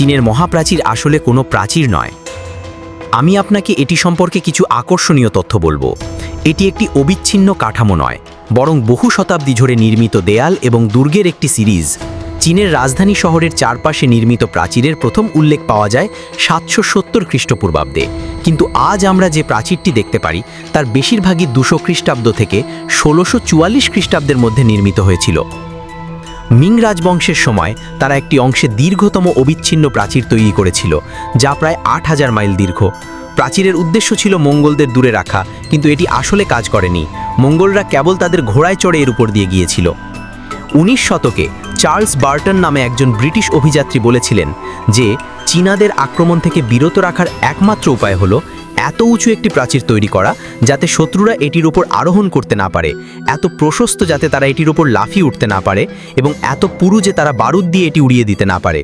চীনের মহাপ্রাচীর আসলে কোনো প্রাচীর নয়। আমি আপনাকে এটি সম্পর্কে কিছু আকর্ষণীয় তথ্য বলব। এটি একটি অবিচ্ছিন্ন কাঠামো নয়, বরং বহু শতাব্দী ধরে নির্মিত দেয়াল এবং দুর্গের একটি সিরিজ। চীনের রাজধানী শহরের চারপাশে নির্মিত প্রাচীরের প্রথম উল্লেখ পাওয়া যায় সাতশো সত্তর খ্রিস্টপূর্বাব্দে। কিন্তু আজ আমরা যে প্রাচীরটি দেখতে পারি, তার বেশিরভাগই দুশো খ্রিস্টাব্দ থেকে ষোলোশো চুয়াল্লিশ খ্রিস্টাব্দের মধ্যে নির্মিত হয়েছিল। মিং রাজবংশের সময় তারা একটি অংশে দীর্ঘতম অবিচ্ছিন্ন প্রাচীর তৈরি করেছিল, যা প্রায় আট হাজার মাইল দীর্ঘ। প্রাচীরের উদ্দেশ্য ছিল মঙ্গলদের দূরে রাখা, কিন্তু এটি আসলে কাজ করেনি। মঙ্গলরা কেবল তাদের ঘোড়ায় চড়ে এর উপর দিয়ে গিয়েছিল। উনিশ শতকে চার্লস বার্টন নামে একজন ব্রিটিশ অভিযাত্রী বলেছিলেন যে চীনাদের আক্রমণ থেকে বিরত রাখার একমাত্র উপায় হলো এত উঁচু একটি প্রাচীর তৈরি করা, যাতে শত্রুরা এটির ওপর আরোহণ করতে না পারে, এত প্রশস্ত যাতে তারা এটির ওপর লাফিয়ে উঠতে না পারে, এবং এত পুরু যে তারা বারুদ দিয়ে এটি উড়িয়ে দিতে না পারে।